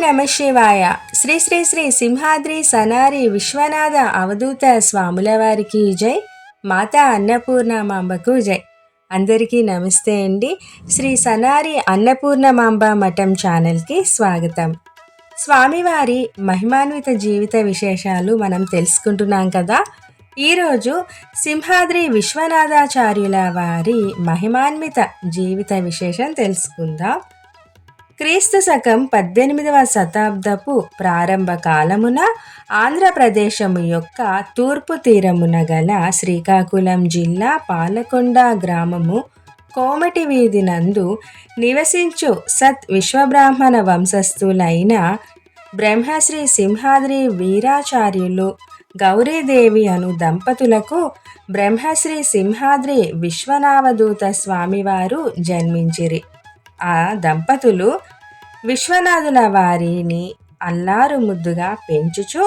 నమ శివాయ. శ్రీ శ్రీ శ్రీ సింహాద్రి సనారి విశ్వనాథ అవధూత స్వాముల వారికి జై. మాతా అన్నపూర్ణమాంబకు జై. అందరికీ నమస్తే అండి. శ్రీ సనారి అన్నపూర్ణమాంబ మఠం ఛానల్కి స్వాగతం. స్వామివారి మహిమాన్విత జీవిత విశేషాలు మనం తెలుసుకుంటున్నాం కదా. ఈరోజు సింహాద్రి విశ్వనాథాచార్యుల వారి మహిమాన్విత జీవిత విశేషం తెలుసుకుందాం. క్రీస్తు శకం పద్దెనిమిదవ శతాబ్దపు ప్రారంభ కాలమున ఆంధ్రప్రదేశము యొక్క తూర్పు తీరమున గల శ్రీకాకుళం జిల్లా పాలకొండ గ్రామము కోమటి వీధి నందు నివసించు సత్ విశ్వబ్రాహ్మణ వంశస్థులైన బ్రహ్మశ్రీ సింహాద్రి వీరాచార్యులు గౌరీదేవి అను దంపతులకు బ్రహ్మశ్రీ సింహాద్రి విశ్వనావదూత స్వామివారు జన్మించిరి. ఆ దంపతులు విశ్వనాథుల వారిని అల్లారు ముద్దుగా పెంచుచు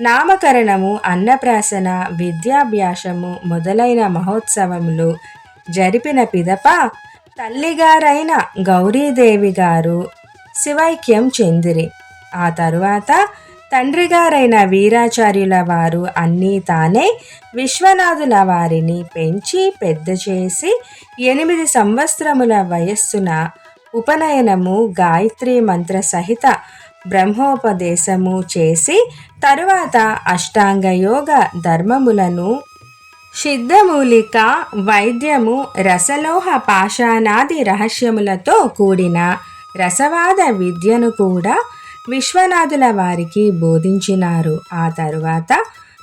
నామకరణము అన్నప్రాసన విద్యాభ్యాసము మొదలైన మహోత్సవములు జరిపిన పిదప తల్లిగారైన గౌరీదేవి గారు శివైక్యం చెందిరి. ఆ తరువాత తండ్రిగారైన వీరాచార్యుల వారు అన్నీ తానే విశ్వనాథుల వారిని పెంచి పెద్ద చేసి ఎనిమిది సంవత్సరముల వయస్సున ఉపనయనము గాయత్రి మంత్ర సహిత బ్రహ్మోపదేశము చేసి తరువాత అష్టాంగ యోగ ధర్మములను సిద్ధమూలిక వైద్యము రసలోహ పాషాణాది రహస్యములతో కూడిన రసవాద విద్యను కూడా విశ్వనాథుల వారికి బోధించినారు. ఆ తరువాత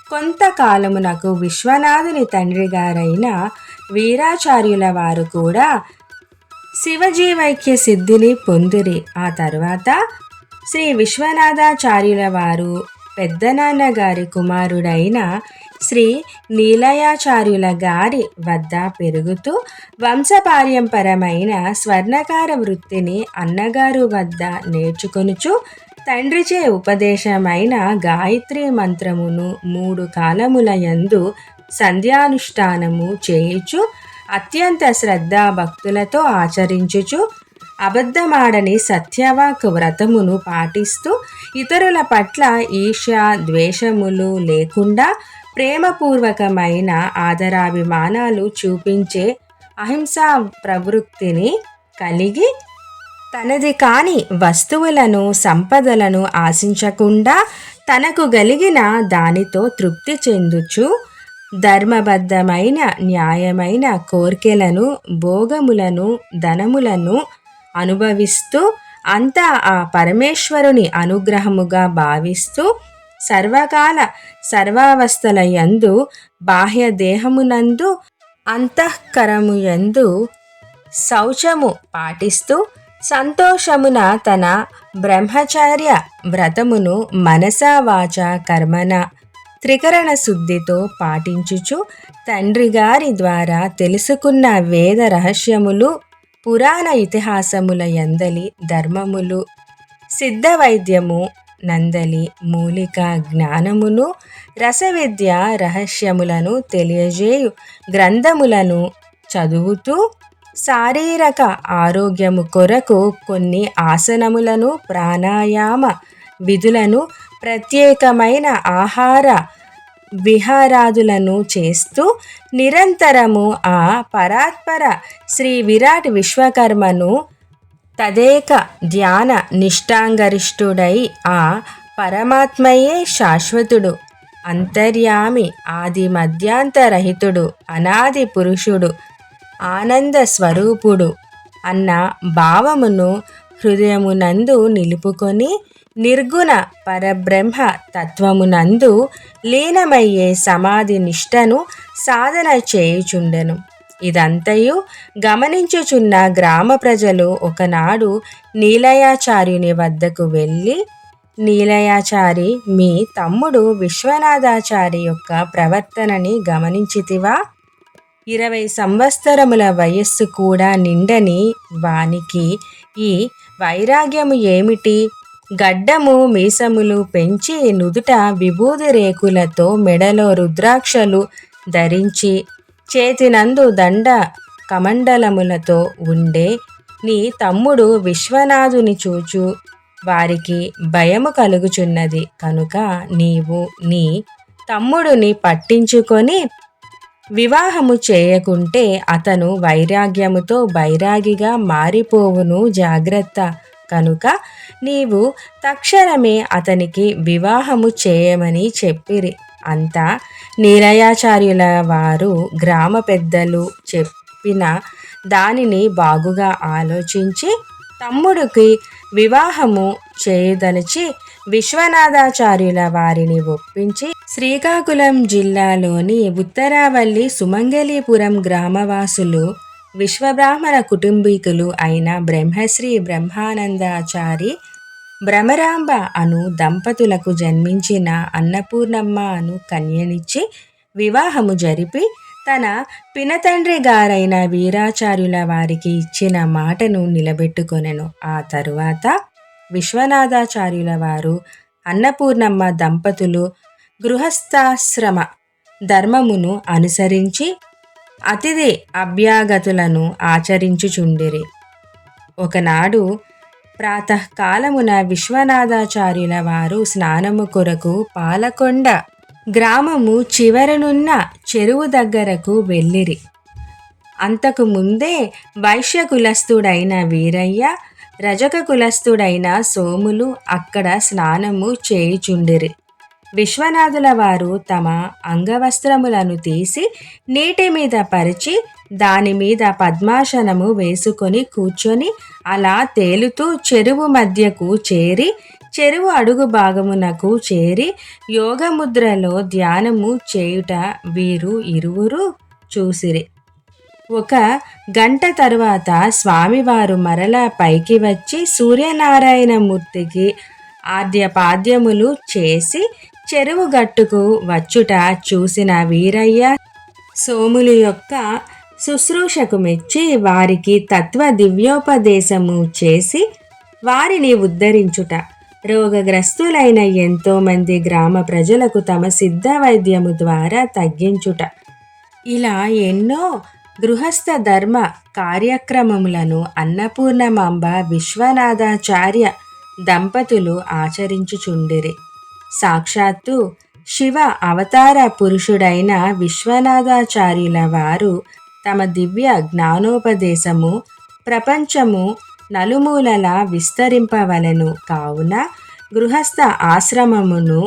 కొంతకాలమునకు విశ్వనాథుని తండ్రి గారైన వీరాచార్యుల వారు కూడా శివజీవైక్య సిద్ధిని పొందిరి. ఆ తర్వాత శ్రీ విశ్వనాథాచార్యుల వారు పెద్దనాన్న గారి కుమారుడైన శ్రీ నీలయాచార్యుల గారి వద్ద పెరుగుతూ వంశపార్యంపరమైన స్వర్ణకార వృత్తిని అన్నగారు వద్ద నేర్చుకొనుచు తండ్రిచే ఉపదేశమైన గాయత్రి మంత్రమును మూడు కాలముల యందు సంధ్యానుష్ఠానము చేయుచు అత్యంత శ్రద్ధా భక్తులతో ఆచరించుచు అబద్ధమాడని సత్యవాక్ వ్రతమును పాటిస్తూ ఇతరుల పట్ల ఈర్ష ద్వేషములు లేకుండా ప్రేమపూర్వకమైన ఆదరాభిమానాలు చూపించే అహింసా ప్రవృత్తిని కలిగి తనది కాని వస్తువులను సంపదలను ఆశించకుండా తనకు గలిగిన దానితో తృప్తి చెందుచు ధర్మబద్ధమైన న్యాయమైన కోర్కెలను భోగములను ధనములను అనుభవిస్తూ అంతా ఆ పరమేశ్వరుని అనుగ్రహముగా భావిస్తూ సర్వకాల సర్వావస్థల యందు బాహ్య దేహమునందు అంతఃకరము యందు శౌచము పాటిస్తూ సంతోషమున తన బ్రహ్మచార్య వ్రతమును మనసావాచ కర్మన త్రికరణ శుద్ధితో పాటించుచు తండ్రి గారి ద్వారా తెలుసుకున్న వేద రహస్యములు పురాణ ఇతిహాసముల ఎందలి ధర్మములు సిద్ధ వైద్యము నందలి మూలిక జ్ఞానమును రసవిద్య రహస్యములను తెలియజేయు గ్రంథములను చదువుతూ శారీరక ఆరోగ్యము కొరకు కొన్ని ఆసనములను ప్రాణాయామ విధులను ప్రత్యేకమైన ఆహార విహారాదులను చేస్తూ నిరంతరము ఆ పరాత్పర శ్రీ విరాట్ విశ్వకర్మను తదేక ధ్యాన నిష్టాంగరిష్ఠుడై ఆ పరమాత్మయే శాశ్వతుడు అంతర్యామి ఆది మధ్యాంతరహితుడు అనాది పురుషుడు ఆనంద స్వరూపుడు అన్న భావమును హృదయమునందు నిలుపుకొని నిర్గుణ పరబ్రహ్మ తత్వమునందు లీనమయ్యే సమాధి నిష్టను సాధన చేయుచుండెను. ఇదంతయు గమనించుచున్న గ్రామ ప్రజలు ఒకనాడు నీలయాచార్యుని వద్దకు వెళ్ళి నీలయాచారి మీ తమ్ముడు విశ్వనాథాచారి యొక్క ప్రవర్తనని గమనించితివా? ఇరవై సంవత్సరముల వయస్సు కూడా నిండని వానికి ఈ వైరాగ్యము ఏమిటి? గడ్డము మీసములు పెంచి నుదుట విభూది రేకులతో మెడలో రుద్రాక్షలు ధరించి చేతినందు దండ కమండలములతో ఉండే నీ తమ్ముడు విశ్వనాథుని చూచు. వారికి భయము కలుగుచున్నది. కనుక నీవు నీ తమ్ముడిని పట్టించుకొని వివాహము చేయకుంటే అతను వైరాగ్యముతో బైరాగిగా మారిపోవును జాగ్రత్త. కనుక నీవు తక్షణమే అతనికి వివాహము చేయమని చెప్పిరి. అంతా నీరయాచార్యుల వారు గ్రామ పెద్దలు చెప్పిన దానిని బాగుగా ఆలోచించి తమ్ముడికి వివాహము చేయదలిచి విశ్వనాథాచార్యుల వారిని ఒప్పించి శ్రీకాకుళం జిల్లాలోని ఉత్తరావల్లి సుమంగళీపురం గ్రామవాసులు విశ్వబ్రాహ్మణ కుటుంబీకులు అయిన బ్రహ్మశ్రీ బ్రహ్మానందాచారి భ్రమరాంబ అను దంపతులకు జన్మించిన అన్నపూర్ణమ్మ అను కన్యనిచ్చి వివాహము జరిపి తన పినతండ్రి గారైన వీరాచార్యుల వారికి ఇచ్చిన మాటను నిలబెట్టుకొనెను. ఆ తరువాత విశ్వనాథాచార్యుల వారు అన్నపూర్ణమ్మ దంపతులు గృహస్థాశ్రమ ధర్మమును అనుసరించి అతిథి అభ్యాగతులను ఆచరించుచుండిరి. ఒకనాడు ప్రాతకాలమున విశ్వనాథాచార్యుల వారు స్నానము కొరకు పాలకొండ గ్రామము చివరనున్న చెరువు దగ్గరకు వెళ్ళిరి. అంతకు ముందే వైశ్య కులస్థుడైన వీరయ్య రజక కులస్థుడైన సోములు అక్కడ స్నానము చేయుచుండిరి. విశ్వనాథుల వారు తమ అంగవస్త్రములను తీసి నీటి మీద పరిచి దాని మీద పద్మాసనము వేసుకొని కూర్చొని అలా తేలుతూ చెరువు మధ్యకు చేరి చెరువు అడుగు భాగమునకు చేరి యోగముద్రలో ధ్యానము చేయుట వీరు ఇరువురు చూసిరి. ఒక గంట తరువాత స్వామివారు మరలా పైకి వచ్చి సూర్యనారాయణ మూర్తికి ఆద్యపాద్యములు చేసి చెరువు గట్టుకు వచ్చుట చూసిన వీరయ్య సోములు యొక్క శుశ్రూషకు మెచ్చి వారికి తత్వ దివ్యోపదేశము చేసి వారిని ఉద్ధరించుట. రోగగ్రస్తులైన ఎంతోమంది గ్రామ ప్రజలకు తమ సిద్ధ వైద్యము ద్వారా తగ్గించుట. ఇలా ఎన్నో గృహస్థ ధర్మ కార్యక్రమములను అన్నపూర్ణమాంబ విశ్వనాథాచార్య దంపతులు ఆచరించుచుండిరి. సాక్షాత్తు శివ అవతార పురుషుడైన విశ్వనాథాచార్యుల వారు తమ దివ్య జ్ఞానోపదేశము ప్రపంచము నలుమూలలా విస్తరింపవలెను కావున గృహస్థ ఆశ్రమమును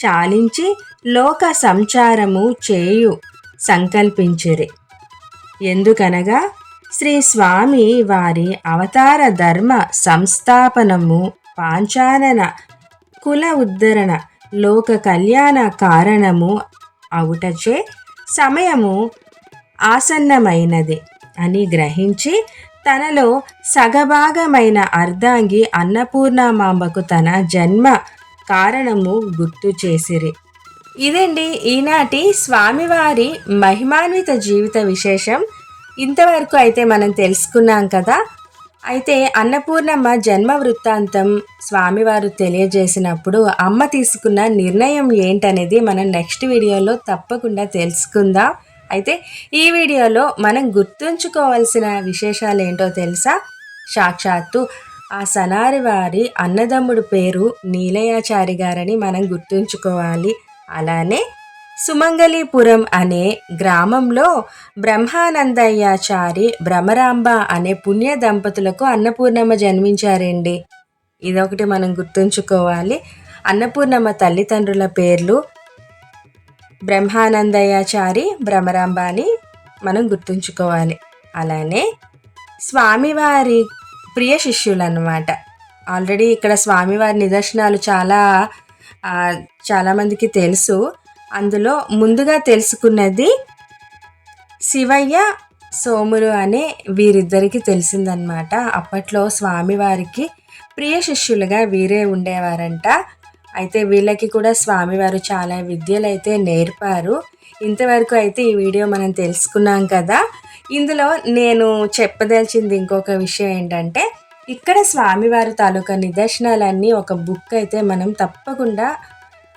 చాలించి లోక సంచారము చేయు సంకల్పించిరి. ఎందుకనగా శ్రీ స్వామి వారి అవతార ధర్మ సంస్థాపనము పాంచానన కుల ఉద్ధరణ లోక కళ్యాణ కారణము అవుటచే సమయము ఆసన్నమైనది అని గ్రహించి తనలో సగభాగమైన అర్ధాంగి అన్నపూర్ణమాంబకు తన జన్మ కారణము గుర్తు చేసిరి. ఇదండి ఈనాటి స్వామివారి మహిమాన్విత జీవిత విశేషం. ఇంతవరకు అయితే మనం తెలుసుకున్నాం కదా. అయితే అన్నపూర్ణమ్మ జన్మ వృత్తాంతం స్వామివారు తెలియజేసినప్పుడు అమ్మ తీసుకున్న నిర్ణయం ఏంటనేది మనం నెక్స్ట్ వీడియోలో తప్పకుండా తెలుసుకుందాం. అయితే ఈ వీడియోలో మనం గుర్తుంచుకోవాల్సిన విశేషాలు ఏంటో తెలుసా? సాక్షాత్తు ఆ సనారి వారి అన్నదమ్ముడు పేరు నీలయాచారి గారని మనం గుర్తుంచుకోవాలి. అలానే సుమంగళీపురం అనే గ్రామంలో బ్రహ్మానందయ్యాచారి భ్రమరాంబ అనే పుణ్య దంపతులకు అన్నపూర్ణమ్మ జన్మించారండి. ఇదొకటి మనం గుర్తుంచుకోవాలి. అన్నపూర్ణమ్మ తల్లిదండ్రుల పేర్లు బ్రహ్మానందయ్యాచారి భ్రమరాంబ అని మనం గుర్తుంచుకోవాలి. అలానే స్వామివారి ప్రియ శిష్యులు అన్నమాట ఆల్రెడీ ఇక్కడ స్వామివారి నిదర్శనాలు చాలా చాలామందికి తెలుసు. అందులో ముందుగా తెలుసుకున్నది శివయ్య సోములు అనే వీరిద్దరికి తెలిసిందనమాట అప్పట్లో స్వామివారికి ప్రియ శిష్యులుగా వీరే ఉండేవారంట. అయితే వీళ్ళకి కూడా స్వామివారు చాలా విద్యలు అయితే నేర్పారు. ఇంతవరకు అయితే ఈ వీడియో మనం తెలుసుకున్నాం కదా. ఇందులో నేను చెప్పదలిచింది ఇంకొక విషయం ఏంటంటే ఇక్కడ స్వామివారి తాలూకా నిదర్శనాలన్నీ ఒక బుక్ అయితే మనం తప్పకుండా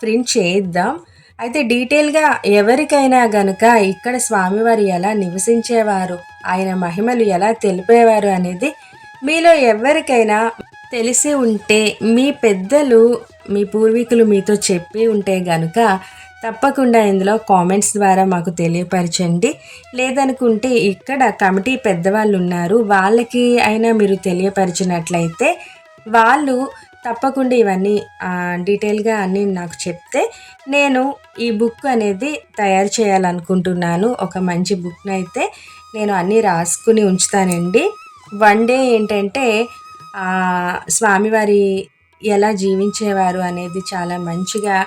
ప్రింట్ చేయిద్దాం. అయితే డీటెయిల్గా ఎవరికైనా గనుక ఇక్కడ స్వామివారు ఎలా నివసించేవారు ఆయన మహిమలు ఎలా తెలిపేవారు అనేది మీలో ఎవరికైనా తెలిసి ఉంటే మీ పెద్దలు మీ పూర్వీకులు మీతో చెప్పి ఉంటే గనుక తప్పకుండా ఇందులో కామెంట్స్ ద్వారా మాకు తెలియపరచండి. లేదనుకుంటే ఇక్కడ కమిటీ పెద్దవాళ్ళు ఉన్నారు వాళ్ళకి అయినా మీరు తెలియపరిచినట్లయితే వాళ్ళు తప్పకుండా ఇవన్నీ డీటెయిల్గా అన్నీ నాకు చెప్తే నేను ఈ బుక్ అనేది తయారు చేయాలనుకుంటున్నాను. ఒక మంచి బుక్ని అయితే నేను అన్నీ రాసుకుని ఉంచుతానండి. వన్ డే ఏంటంటే స్వామివారి ఎలా జీవించేవారు అనేది చాలా మంచిగా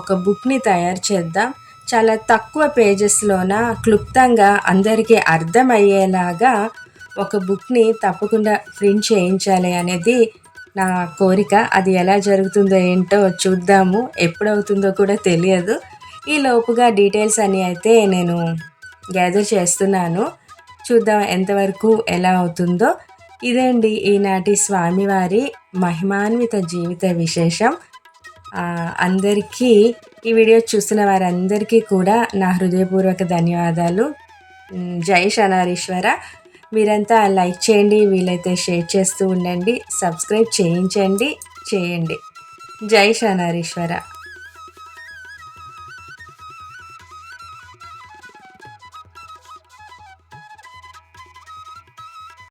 ఒక బుక్ని తయారు చేద్దాం. చాలా తక్కువ పేజెస్లోన క్లుప్తంగా అందరికీ అర్థమయ్యేలాగా ఒక బుక్ని తప్పకుండా ప్రింట్ చేయించాలి అనేది నా కోరిక అది ఎలా జరుగుతుందో ఏంటో చూద్దాము. ఎప్పుడవుతుందో కూడా తెలియదు. ఈ లోపుగా డీటెయిల్స్ అని అయితే నేను గ్యాదర్ చేస్తున్నాను. చూద్దాం ఎంతవరకు ఎలా అవుతుందో. ఇదండి ఈనాటి స్వామివారి మహిమాన్విత జీవిత విశేషం. అందరికీ ఈ వీడియో చూస్తున్న వారందరికీ కూడా నా హృదయపూర్వక ధన్యవాదాలు. జై శనారీశ్వర. మీరంతా లైక్ చేయండి వీలైతే షేర్ చేస్తూ ఉండండి సబ్స్క్రైబ్ చేయించండి చేయండి. జై శనారీశ్వర